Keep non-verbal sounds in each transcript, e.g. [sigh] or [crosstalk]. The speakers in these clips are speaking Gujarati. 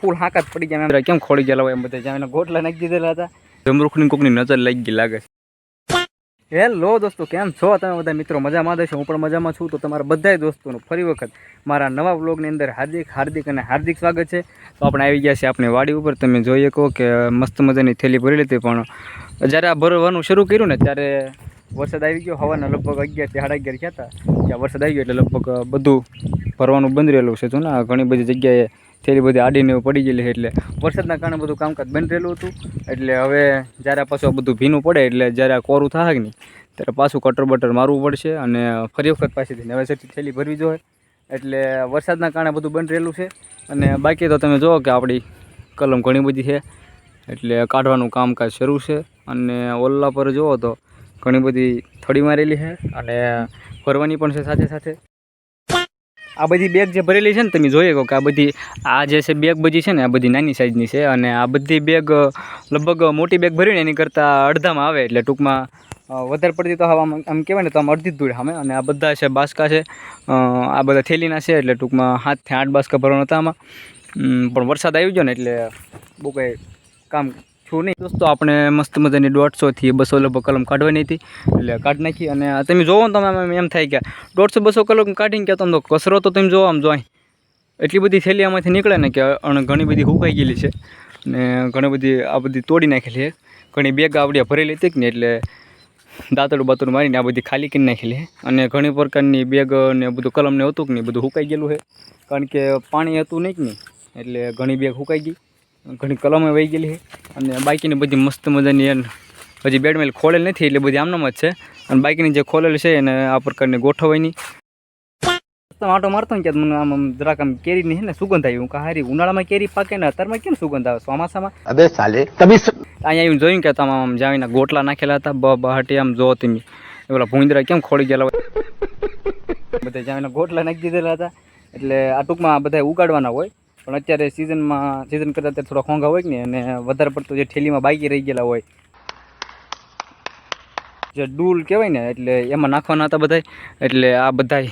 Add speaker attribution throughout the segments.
Speaker 1: ફૂલ હાકાત પડી ગયા કેમ ખોડી ગયેલા હોય એમ બધા નાખી દીધેલા હતા. જમરૂખની કોકની નજર લાગી ગઈ લાગે હેલો દોસ્તો, કેમ છો? તમે બધા મિત્રો મજામાં દેશો હું પણ મજામાં છું. તો તમારા બધા દોસ્તોનું ફરી વખત મારા નવા બ્લોગની અંદર હાર્દિક હાર્દિક અને હાર્દિક સ્વાગત છે. તો આપણે આવી ગયા છે આપણી વાડી ઉપર. તમે જોઈ શકો કે મસ્ત મજાની થેલી ભરેલી હતી, પણ જ્યારે આ ભરવાનું શરૂ કર્યું ને ત્યારે વરસાદ આવી ગયો, હવાના લગભગ અગિયારથી સાડા અગિયાર થયા હતા. ત્યાં વરસાદ આવી ગયો એટલે લગભગ બધું ભરવાનું બંધ રહેલું છે જો ને. ઘણી બધી જગ્યાએ થેલી બધી આડીને પડી ગયેલી એટલે વરસાદના કારણે બધું કામકાજ બંધ રહેલું હતું. એટલે હવે જ્યારે પાછું બધું ભીનું પડે એટલે જ્યારે આ કોરું થાય નહીં, ત્યારે પાછું કટર બટર મારવું પડશે અને ફરી વખત પાછીથી નવેસરથી થેલી ભરવી જોઈએ. એટલે વરસાદના કારણે બધું બંધ રહેલું છે. અને બાકી તો તમે જુઓ કે આપણી કલમ ઘણી બધી છે. એટલે કાઢવાનું કામકાજ શરૂ છે. અને ઓલ્લા પર જુઓ તો ઘણી બધી થડી મારેલી છે અને ભરવાની પણ છે સાથે સાથે. આ બધી બેગ જે ભરેલી છે ને તમે જોઈ શકો કે આ બધી, આ જે છે બેગ બધી છે ને, આ બધી નાની સાઇઝની છે અને આ બધી બેગ લગભગ મોટી બેગ ભરીને એની કરતાં અડધામાં આવે એટલે ટૂંકમાં વધારે પડતી તો આમ આમ કહેવાય ને તો આમ અડધી જ દૂર સામે અને આ બધા છે બાસકા છે આ બધા થેલીના છે એટલે ટૂંકમાં હાથથી આઠ બાસકા ભરવાના હતા આમાં. પણ વરસાદ આવી ગયો ને એટલે બહુ કંઈ કામ છું નહીં. દોસ્તો, આપણે મસ્ત મજાની દોઢસોથી બસો લગભગ કલમ કાઢવાની હતી. એટલે કાઢી નાખી અને તમે જોવો ને તમે એમ થાય કે દોઢસો બસો કલમ કાઢીને કે તમે તો કચરો તો તમે જોવો આમ જો એટલી બધી થેલી આમાંથી નીકળે ને કે ઘણી બધી હુકાઈ ગયેલી છે. ને ઘણી બધી આ બધી તોડી નાખેલી છે. ઘણી બેગ આવડિયા ભરેલી હતી ને એટલે દાંતડું બાતડું મારીને આ બધી ખાલી કરી નાખેલી છે. અને ઘણી પ્રકારની બેગ ને બધું કલમ ને હતું કે નહીં, બધું હુકાઈ ગયેલું છે. કારણ કે પાણી હતું નહીં કે નહીં, એટલે ઘણી બેગ હુકાઈ ગઈ. ઘણી કલમો વહી ગયેલી છે. અને બાકીની બધી મસ્ત મજાની હજી બેડમેલ ખોલેલ નથી એટલે બધી આમનામ જ છે. અને બાકીની જે ખોલેલ છે એને આ પ્રકારની ગોઠવવાની આટો મારતો ને કે મને આમ જરાક આમ કેરીની છે ને સુગંધ આવી. હું કે હારી ઉનાળામાં કેરી પાકે ને અત્યારમાં કેમ સુગંધ આવે? ચોમાસામાં?
Speaker 2: અબે સાલે તમે
Speaker 1: અહીંયા આવીને જોયું કે તમે આમ જાવીને ગોટલા નાખેલા હતા બ બહાટી આમ જો તમે. પેલા ભૂંદરા કેમ ખોળી ગયેલા હોય? બધા જાવીને ગોટલા નાખી દીધેલા હતા. એટલે આ ટૂંકમાં બધા ઉગાડવાના હોય. પણ અત્યારે સિઝનમાં સિઝન કરતાં અત્યારે થોડા ખોંઘા હોય ને અને વધારે પડતું જે ઠેલીમાં બાકી રહી ગયેલા હોય, જે ડૂલ કહેવાય ને, એટલે એમાં નાખવાના હતા બધાય. એટલે આ બધાય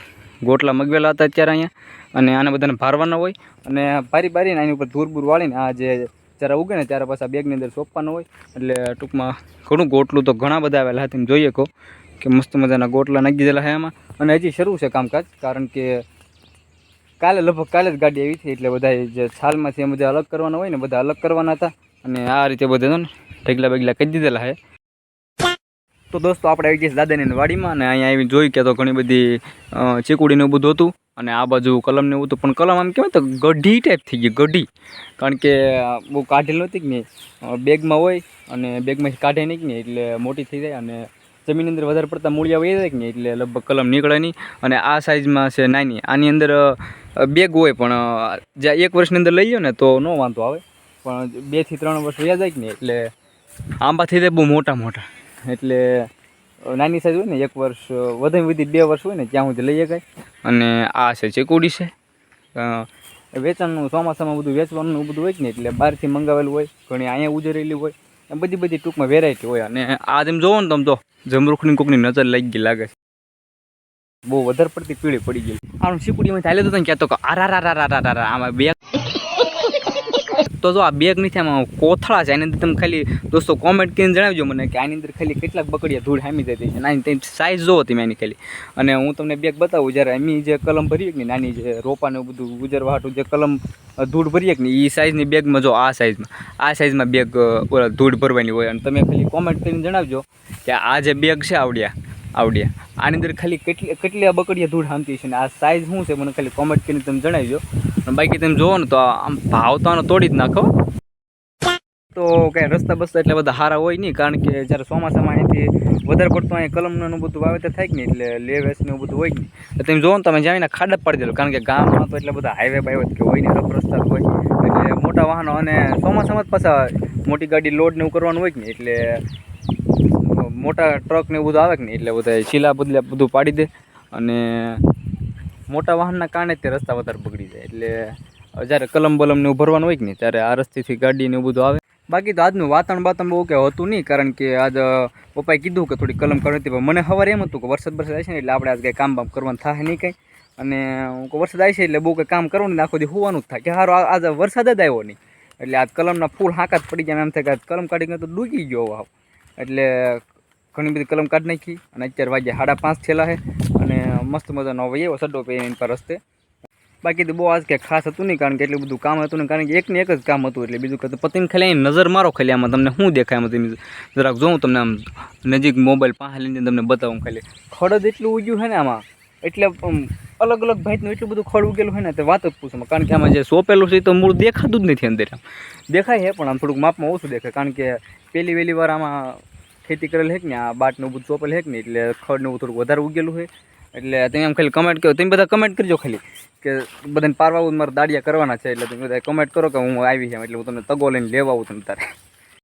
Speaker 1: ગોટલા મગવેલા હતા અત્યારે અહીંયા અને આને બધાને ભારવાના હોય અને ભારી ભારીને આની ઉપર ધૂર બૂર વાળીને આ જે જ્યારે ઉગે ને ત્યારે પાછા બેગની અંદર સોંપવાનું હોય. એટલે ટૂંકમાં ઘણું ગોટલું તો ઘણા બધા આવેલા હતા જોઈએ કહો. કે મસ્ત મજાના ગોટલા નાખી દીધેલા છે એમાં અને હજી શરૂ છે કામકાજ, કારણ કે કાલે લગભગ કાલે જ ગાડી આવી હતી એટલે બધા જે છાલમાંથી એમ બધા અલગ કરવાના હોય ને, બધા અલગ કરવાના હતા. અને આ રીતે બધા ને, ઢગલા બગલા કરી દીધેલા છે. તો દોસ્તો, આપણે આવી ગઈ દાદાની વાડીમાં, અને અહીંયા આવી જોઈ કે તો ઘણી બધી ચીકુડીનું બધું હતું. અને આ બાજુ કલમને એવું હતું, પણ કલમ આમ કહેવાય તો ગઢી ટાઈપ થઈ ગઈ, ગઢી. કારણ કે બહુ કાઢેલું હતી કે નહીં? બેગમાં હોય અને બેગમાંથી કાઢે નહીં કે એટલે મોટી થઈ જાય. અને જમીનની અંદર વધારે પડતા મૂળિયા વહી જાય કે નહીં, એટલે લગભગ કલમ નીકળે નહીં. અને આ સાઇઝમાં છે નાની. આની અંદર બેગ હોય પણ જ્યાં એક વર્ષની અંદર લઈ ને તો ન વાંધો આવે. પણ બેથી ત્રણ વર્ષ રહ્યા જાય કે નહીં? એટલે આંબાથી તે બહુ મોટા મોટા. એટલે નાની સાઈઝ હોય ને, એક વર્ષ વધુ વધી બે વર્ષ હોય ને, ત્યાં સુધી લઈ શકાય. અને આ છે ચેકુડી છે. વેચાણનું, ચોમાસામાં બધું વેચવાનું બધું હોય ને એટલે બહારથી મંગાવેલું હોય, ઘણી અહીંયા ઉજરેલી હોય. બધી બધી ટૂંકમાં વેરાયટી હોય. અને આ જેમ જોવો ને તમે તો, જમરૂખની કોકની નજર લાગી ગઈ લાગે છે. બહુ વધારે પડતી પીળી પડી ગઈ. આમ ચીકુડીમાં ચાલે તો તને કહેતો આરા રા રા રા રા આમાં બેગ તો જો આ બેગ નથી, આમાં કોથળા છે એની અંદર તમે ખાલી દોસ્તો કોમેન્ટ કરીને જણાવજો મને કે આની અંદર ખાલી કેટલાક બકડીયા ધૂળ હામી જતી છે. નાની તેની સાઇઝ જોવો તમે એની ખાલી. અને હું તમને બેગ બતાવું, જ્યારે એમની જે કલમ ભરીએ કે નાની જે રોપાને બધું ગુજરવાટું જે કલમ ધૂળ ભરીએ કે એ સાઇઝની બેગમાં જો આ સાઇઝમાં આ સાઇઝમાં બેગ ધૂળ ભરવાની હોય. અને તમે ખાલી કોમેન્ટ કરીને જણાવજો કે આ જે બેગ છે આવડ્યા આવડ્યા આની અંદર ખાલી કેટલી કેટલી આ બકડીયા ધૂળ હામતી છે ને આ સાઇઝ શું છે મને ખાલી કોમેન્ટ કરીને તમે જણાવજો. બાકી તમે જોવો ને તો આમ ભાવ તો આનો તોડી જ નાખો. તો કાંઈ રસ્તા બસ્તા એટલે બધા સારા હોય નહીં, કારણ કે જ્યારે ચોમાસામાં અહીંથી વધારે પડતું અહીંયા કલમનું બધું વાવેતર થાય કે નહીં, એટલે લેવેસનું એવું બધું હોય કે નહીં. તમે જોવો ને તમે જાણીને ખાડા પાડી દેલો, કારણ કે ગામમાં તો એટલે બધા હાઈવે બાઈવે કે હોય ને રફ રસ્તા હોય. એટલે મોટા વાહનો અને ચોમાસામાં જ પાછા મોટી ગાડી લોડ ને એવું કરવાનું હોય કે નહીં, એટલે મોટા ટ્રક ને બધું આવે કે નહીં? એટલે બધા શીલા બદલે બધું પાડી દે અને મોટા વાહનના કારણે તે રસ્તા વધારે બગડી જાય. એટલે જ્યારે કલમ બલમ ને ભરવાનું હોય કે નહીં, ત્યારે આ રસ્તેથી ગાડી ને બધું આવે. બાકી તો આજનું વાતાવરણ બાતણ બહુ કે હતું નહીં, કારણ કે આજ પપ્પાએ કીધું કે થોડી કલમ કરવી હતી, પણ મને સવારે એમ હતું કે વરસાદ વરસાદ આવશે ને એટલે આપણે આજ કંઈ કામ બામ કરવાનું થાય નહીં કંઈ. અને હું વરસાદ આવશે એટલે બહુ કંઈ કામ કરવું ને આખો દી હોવાનું જ થાય. કે સારું આજ વરસાદ જ આવ્યો નહીં. એટલે આજ કલમના ફૂલ હાંકા જ પડી ગયા એમ થાય કે કલમ કાઢીને તો ડૂબી ગયો એટલે ઘણી બધી કલમ કાઢી નાખી અને અત્યારે વાગ્યા સાડા પાંચ થયેલા છે અને મસ્ત મજાનો હવે એવો સડો પે એની પર રસ્તે. બાકી તો બહુ આજ કે ખાસ હતું નહીં કારણ કે એટલું બધું કામ હતું ને કારણ કે એકને એક જ કામ હતું એટલે બીજું કંઈ પતિને ખાલી નજર મારો ખાલી આમાં, તમને શું દેખાય તમે જરાક જોઉં તમને આમ નજીક મોબાઈલ પાસે લઈને તમને બતાવું ખાલી. ખડદ એટલું ઉગ્યું છે ને આમાં. એટલે આમ અલગ અલગ ભાઈનું એટલું બધું ખડ ઉગેલું હોય ને તે વાત જ પૂછો કારણ કે આમાં જે સોંપેલું છે તો મૂળ દેખાતું જ નથી અંદર આમ. દેખાય છે પણ આમ થોડુંક માપમાં ઓછું દેખાય કારણ કે પહેલી વહેલી વાર આમાં ખેતી કરેલ હેક ને આ બાટનું બધું ચોપેલ હેક ને એટલે ખડને થોડુંક વધારે ઉગેલું હોય એટલે તમે આમ ખાલી કમેન્ટ કરો તમે બધા કમેન્ટ કરજો ખાલી કે બધાને પારવા આવું મારે દાડિયા કરવાના છે એટલે તમે બધા કમેન્ટ કરો કે હું આવી છે એટલે હું તમને તગો લઈને લેવા આવું તમે તારે.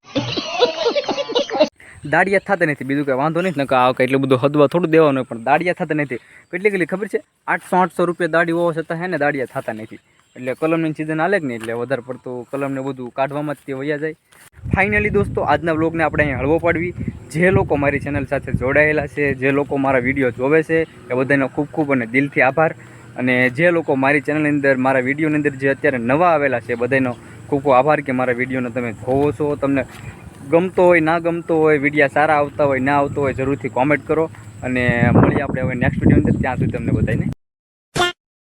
Speaker 1: [laughs] દાડિયા થતા નથી બીજું કંઈ વાંધો નહીં નકા આ કંઈ એટલું બધું હદવા થોડું દેવાનું પણ દાડિયા થતા નથી. કેટલી કેટલી ખબર છે? આઠસો આઠસો રૂપિયા દાડી હોવા છતાં હે ને દાડિયા થતા નથી. એટલે કલમની સિઝન આલે જ નહીં એટલે વધારે પડતું કલમને બધું કાઢવામાં જ તે વયા જાય. ફાઇનલી દોસ્તો, આજના બ્લોગને આપણે અહીં હળવો પાડવી. જે લોકો મારી ચેનલ સાથે જોડાયેલા છે, જે લોકો મારા વીડિયો જોવે છે, એ બધાનો ખૂબ ખૂબ અને દિલથી આભાર. અને જે લોકો મારી ચેનલની અંદર, મારા વિડીયોની અંદર જે અત્યારે નવા આવેલા છે બધાનો ખૂબ ખૂબ આભાર કે મારા વિડીયોને તમે જોવો છો. તમને ગમતો હોય, ના ગમતો હોય વિડીયા સારા આવતા હોય, ના આવતો હોય, જરૂરથી કોમેન્ટ કરો. અને મળીએ આપણે હવે નેક્સ્ટ વીડિયો અંદર. ત્યાં સુધી તમને બધાને